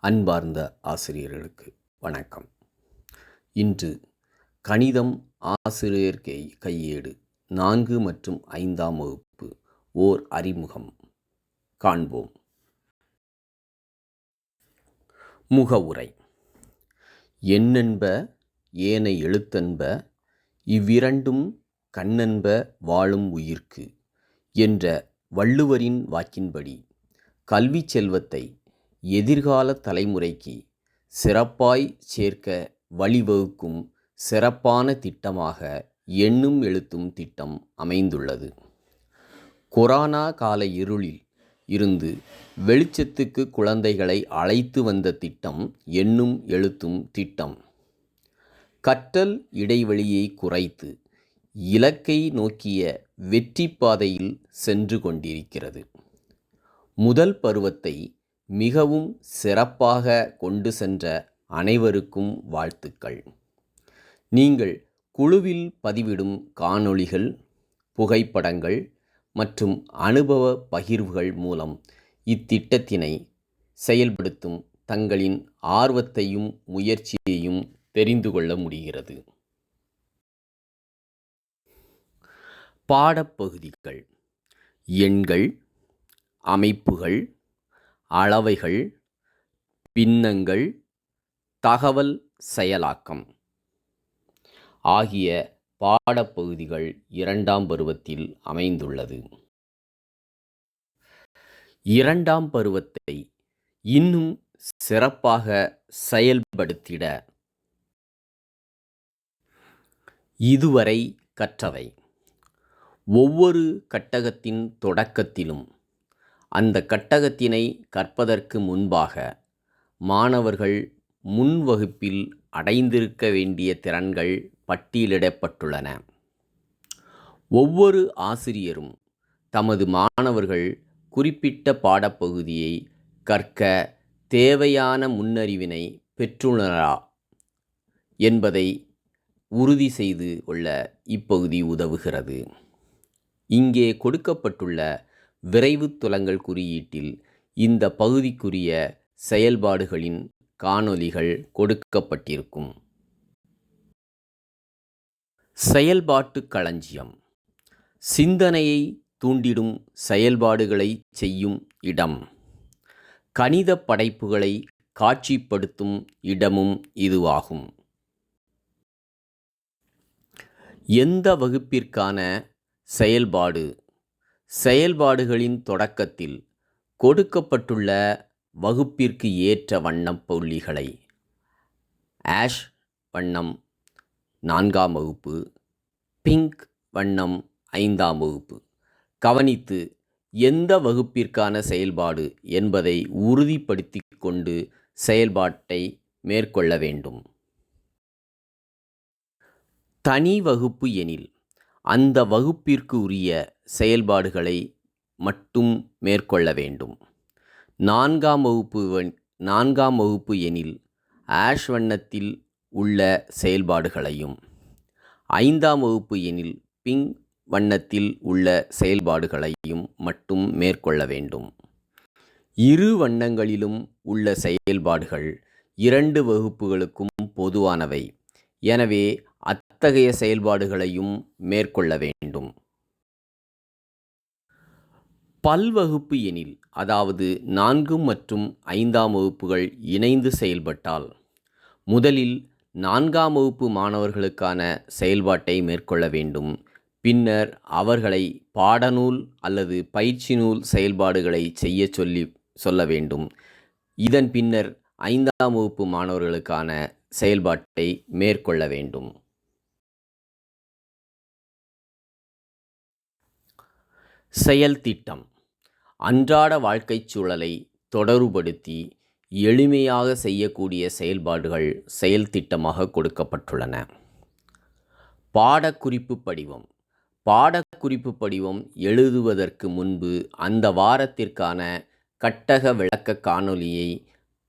அன்பார்ந்த ஆசிரியர்களுக்கு வணக்கம். இன்று கணிதம் ஆசிரியர் கை கையேடு நான்கு மற்றும் ஐந்தாம் வகுப்பு ஓர் அறிமுகம். காண்போம். முகவுரை என்னென்ப ஏனை எழுத்தன்ப இவ்விரண்டும் கண்ணென்ப வாழும் உயிர்க்கு என்ற வள்ளுவரின் வாக்கின்படி கல்வி செல்வத்தை எதிர்கால தலைமுறைக்கு சிறப்பாய் சேர்க்க வழிவகுக்கும் சிறப்பான திட்டமாக எண்ணும் எழுத்தும் திட்டம் அமைந்துள்ளது. கொரோனா கால இருளில் இருந்து வெளிச்சத்துக்கு குழந்தைகளை அழைத்து வந்த திட்டம் எண்ணும் எழுத்தும் திட்டம். கற்றல் இடைவெளியை குறைத்து இலக்கை நோக்கிய வெற்றி பாதையில் சென்று கொண்டிருக்கிறது. முதல் பருவத்தை மிகவும் சிறப்பாக கொண்டு சென்ற அனைவருக்கும் வாழ்த்துக்கள். நீங்கள் குழுவில் பதிவிடும் காணொளிகள் புகைப்படங்கள் மற்றும் அனுபவ பகிர்வுகள் மூலம் இத்திட்டத்தினை செயல்படுத்தும் தங்களின் ஆர்வத்தையும் முயற்சியையும் தெரிந்து கொள்ள முடிகிறது. பாடப்பகுதிகள். எண்கள் அமைப்புகள் அளவைகள் பின்னங்கள் தகவல் செயலாக்கம் ஆகிய பாடப்பகுதிகள் இரண்டாம் பருவத்தில் அமைந்துள்ளது. இரண்டாம் பருவத்தை இன்னும் சிறப்பாக செயல்படுத்திட இதுவரை கற்றவை. ஒவ்வொரு கட்டகத்தின் தொடக்கத்திலும் அந்த கட்டகத்தினை கற்பதற்கு முன்பாக மாணவர்கள் முன் வகுப்பில் அடைந்திருக்க வேண்டிய திறன்கள் பட்டியலிடப்பட்டுள்ளன. ஒவ்வொரு ஆசிரியரும் தமது மாணவர்கள் குறிப்பிட்ட பாடப்பகுதியை கற்க தேவையான முன்னறிவினை பெற்றுள்ளனரா என்பதை உறுதி செய்து கொள்ள இப்பகுதி உதவுகிறது. இங்கே கொடுக்கப்பட்டுள்ள விரைவு துலங்கள் குறியீட்டில் இந்த பகுதிக்குரிய செயல்பாடுகளின் காணொலிகள் கொடுக்கப்பட்டிருக்கும். செயல்பாட்டு களஞ்சியம். சிந்தனையை தூண்டிடும் செயல்பாடுகளை செய்யும் இடம். கணித படைப்புகளை காட்சிப்படுத்தும் இடமும் இதுவாகும். எந்த வகுப்பிற்கான செயல்பாடு? செயல்பாடுகளின் தொடக்கத்தில் கொடுக்கப்பட்டுள்ள வகுப்பிற்கு ஏற்ற வண்ணம் புள்ளிகளை. ஆஷ் வண்ணம் நான்காம் வகுப்பு பிங்க் வண்ணம் ஐந்தாம் வகுப்பு. கவனித்து எந்த வகுப்பிற்கான செயல்பாடு என்பதை உறுதிப்படுத்தி கொண்டு செயல்பாட்டை மேற்கொள்ள வேண்டும். தனி வகுப்பு எனில் அந்த வகுப்பிற்கு உரிய செயல்பாடுகளை மட்டும் மேற்கொள்ள வேண்டும். நான்காம் வகுப்பு நான்காம் வகுப்பு எனில் ஆஷ் வண்ணத்தில் உள்ள செயல்பாடுகளையும் ஐந்தாம் வகுப்பு எனில் பிங்க் வண்ணத்தில் உள்ள செயல்பாடுகளையும் மட்டும் மேற்கொள்ள வேண்டும். இரு வண்ணங்களிலும் உள்ள செயல்பாடுகள் இரண்டு வகுப்புகளுக்கும் பொதுவானவை. எனவே அத்தகைய செயல்பாடுகளையும் மேற்கொள்ள வேண்டும். பல்வகுப்பு எனில் அதாவது நான்கு மற்றும் ஐந்தாம் வகுப்புகள் இணைந்து செயல்பட்டால் முதலில் நான்காம் வகுப்பு மாணவர்களுக்கான செயல்பாட்டை மேற்கொள்ள வேண்டும். பின்னர் அவர்களை பாடநூல் அல்லது பயிற்சி நூல் செயல்பாடுகளை செய்ய சொல்லி சொல்ல வேண்டும். இதன் பின்னர் ஐந்தாம் வகுப்பு மாணவர்களுக்கான செயல்பாட்டை மேற்கொள்ள வேண்டும். செயல் திட்டம். அன்றாட வாழ்க்கைச் சூழலை தொடர்புபடுத்தி எளிமையாக செய்யக்கூடிய செயல்பாடுகள் செயல் திட்டமாக கொடுக்கப்பட்டுள்ளன. பாடக்குறிப்பு படிவம். பாடக்குறிப்பு படிவம் எழுதுவதற்கு முன்பு அந்த வாரத்திற்கான கட்டக விளக்க காணொளியை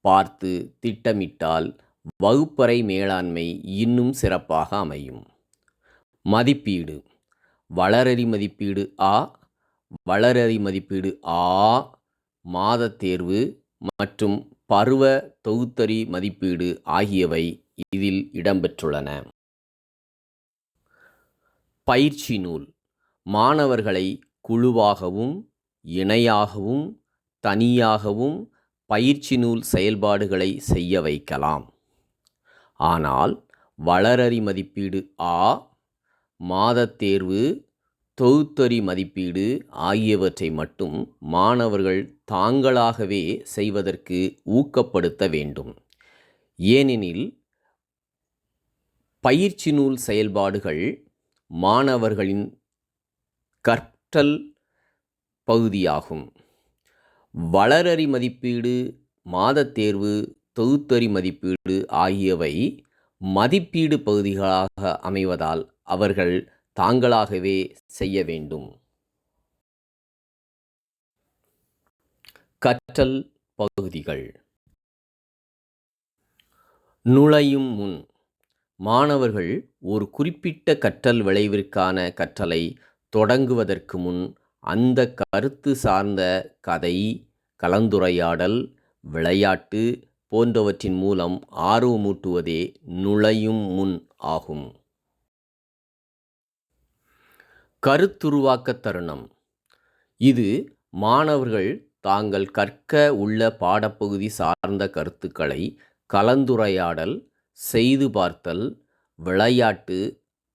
பார்த்து திட்டமிட்டால் வகுப்பறை மேலாண்மை இன்னும் சிறப்பாக அமையும். மதிப்பீடு. வளரறி மதிப்பீடு ஆ வளரறி மதிப்பீடு ஆ மாதத் தேர்வு மற்றும் பருவ தொகுத்தறி மதிப்பீடு ஆகியவை இதில் இடம்பெற்றுள்ளன. பயிற்சி நூல். மாணவர்களை குழுவாகவும் இணையாகவும் தனியாகவும் பயிற்சி நூல் செயல்பாடுகளை செய்ய வைக்கலாம். ஆனால் வளரறி மதிப்பீடு ஆ மாதத் தேர்வு தொகுத்தறி மதிப்பீடு ஆகியவற்றை மட்டும் மாணவர்கள் தாங்களாகவே செய்வதற்கு ஊக்கப்படுத்த வேண்டும். ஏனெனில் பயிற்சி நூல் செயல்பாடுகள் மாணவர்களின் கற்றல் பகுதியாகும். வளரறி மதிப்பீடு மாதத் தேர்வு தொகுத்தறி மதிப்பீடு ஆகியவை மதிப்பீடு பகுதிகளாக அமைவதால் அவர்கள் தாங்களாகவே செய்ய வேண்டும். கற்றல் பகுதிகள். நுழையும் முன் மாணவர்கள் ஒரு குறிப்பிட்ட கற்றல் விளைவிற்கான கற்றலை தொடங்குவதற்கு முன் அந்த கருத்து சார்ந்த கதை கலந்துரையாடல் விளையாட்டு போன்றவற்றின் மூலம் ஆர்வமூட்டுவதே நுழையும் முன் ஆகும். கருத்துருவாக்க தருணம். இது மாணவர்கள் தாங்கள் கற்க உள்ள பாடப்பகுதி சார்ந்த கருத்துக்களை கலந்துரையாடல் செய்து பார்த்தல் விளையாட்டு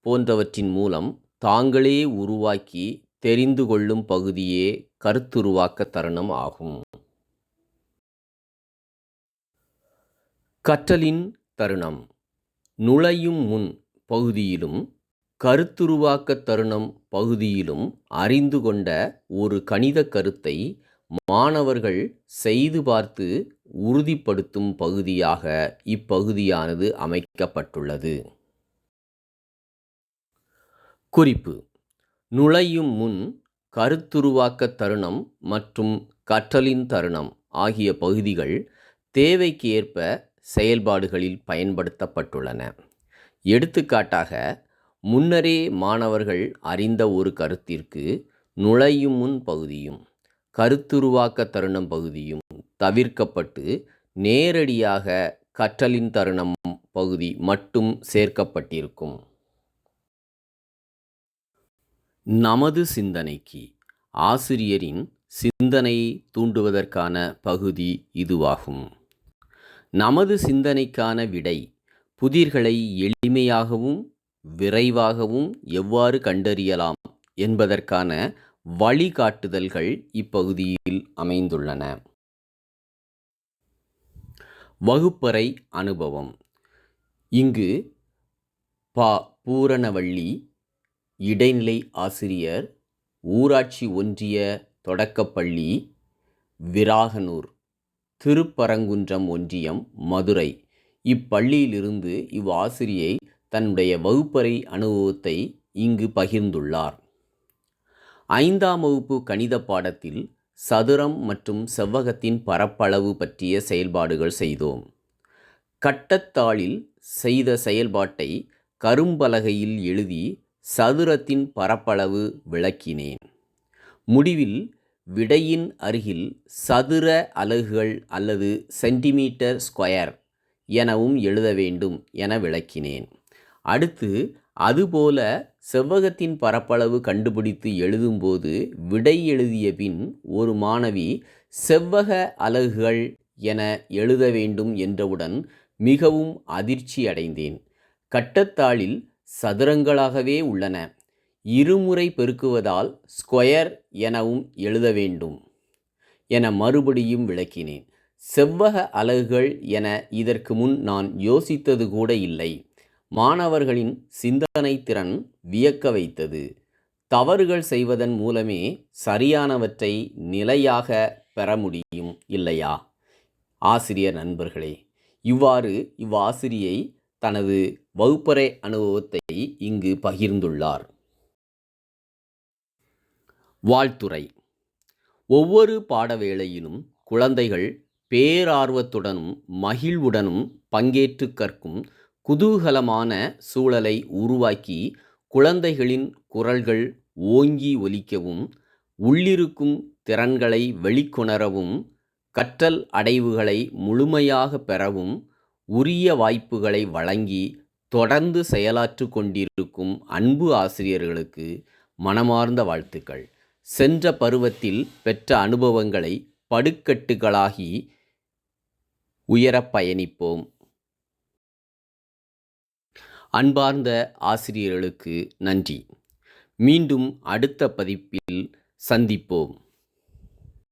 போன்றவற்றின் மூலம் தாங்களே உருவாக்கி தெரிந்து கொள்ளும் பகுதியே கருத்துருவாக்க தருணம் ஆகும். கற்றலின் தருணம். நுழையும் முன் பகுதியிலும் கருத்துருவாக்க தருணம் பகுதியிலும் அறிந்து கொண்ட ஒரு கணித கருத்தை மாணவர்கள் செய்து பார்த்து உறுதிப்படுத்தும் பகுதியாக இப்பகுதியானது அமைக்கப்பட்டுள்ளது. குறிப்பு. நுழையும் முன் கருத்துருவாக்க தருணம் மற்றும் கற்றலின் தருணம் ஆகிய பகுதிகள் தேவைக்கு ஏற்ப செயல்பாடுகளில் பயன்படுத்தப்பட்டுள்ளன. எடுத்துக்காட்டாக முன்னரே மாணவர்கள் அறிந்த ஒரு கருத்திற்கு நுழையும் முன் பகுதியும் கருத்துருவாக்க தருணம் பகுதியும் தவிர்க்கப்பட்டு நேரடியாக கற்றலின் தருணம் பகுதி மட்டும் சேர்க்கப்பட்டிருக்கும். நமது சிந்தனைக்கு ஆசிரியரின் சிந்தனையை தூண்டுவதற்கான பகுதி இதுவாகும். நமது சிந்தனைக்கான விடை புதிர்களை எளிமையாகவும் விரைவாகவும் எவ்வாறு கண்டறியலாம் என்பதற்கான வழிகாட்டுதல்கள் இப்பகுதியில் அமைந்துள்ளன. வகுப்பறை அனுபவம். இங்கு பா. பூரணவள்ளி இடைநிலை ஆசிரியர் ஊராட்சி ஒன்றிய தொடக்கப்பள்ளி விராகனூர் திருப்பரங்குன்றம் ஒன்றியம் மதுரை. இப்பள்ளியிலிருந்து இவ்வாசிரியை தன்னுடைய வகுப்பறை அனுபவத்தை இங்கு பகிர்ந்துள்ளார். ஐந்தாம் வகுப்பு கணித பாடத்தில் சதுரம் மற்றும் செவ்வகத்தின் பரப்பளவு பற்றிய செயல்பாடுகள் செய்தோம். கட்டத்தாளில் செய்த செயல்பாட்டை கரும்பலகையில் எழுதி சதுரத்தின் பரப்பளவு விளக்கினேன். முடிவில் விடையின் அருகில் சதுர அலகுகள் அல்லது சென்டிமீட்டர் ஸ்கொயர் எனவும் எழுத வேண்டும் என விளக்கினேன். அடுத்து அதுபோல செவ்வகத்தின் பரப்பளவு கண்டுபிடித்து எழுதும்போது விடை எழுதிய பின் ஒரு மாணவி செவ்வக அலகுகள் என எழுத வேண்டும் என்றவுடன் மிகவும் அதிர்ச்சி அடைந்தேன். கட்டத்தாளில் சதுரங்களாகவே உள்ளன. இருமுறை பெருக்குவதால் ஸ்கொயர் எனவும் எழுத வேண்டும் என மறுபடியும் விளக்கினேன். செவ்வக அலகுகள் என இதற்கு முன் நான் யோசித்தது கூட இல்லை. மாணவர்களின் சிந்தனை திறன் வியக்க வைத்தது. தவறுகள் செய்வதன் மூலமே சரியானவற்றை நிலையாக பெற முடியும் இல்லையா? ஆசிரியர் நண்பர்களே இவ்வாறு இவ்வாசிரியை தனது வகுப்பறை அனுபவத்தை இங்கு பகிர்ந்துள்ளார். வாழ்த்துறை. ஒவ்வொரு பாடவேளையிலும் குழந்தைகள் பேரார்வத்துடனும் மகிழ்வுடனும் பங்கேற்று கற்கும் குதூகலமான சூழலை உருவாக்கி குழந்தைகளின் குரல்கள் ஓங்கி ஒலிக்கவும் உள்ளிருக்கும் திறன்களை வெளிக்கொணரவும் கற்றல் அடைவுகளை முழுமையாக பெறவும் உரிய வாய்ப்புகளை வழங்கி தொடர்ந்து செயலாற்று கொண்டிருக்கும் அன்பு ஆசிரியர்களுக்கு மனமார்ந்த வாழ்த்துக்கள். சென்ற பருவத்தில் பெற்ற அனுபவங்களை படுக்கட்டுகளாகி உயரப் பயணிப்போம். அன்பார்ந்த ஆசிரியர்களுக்கு நன்றி. மீண்டும் அடுத்த பதிப்பில் சந்திப்போம்.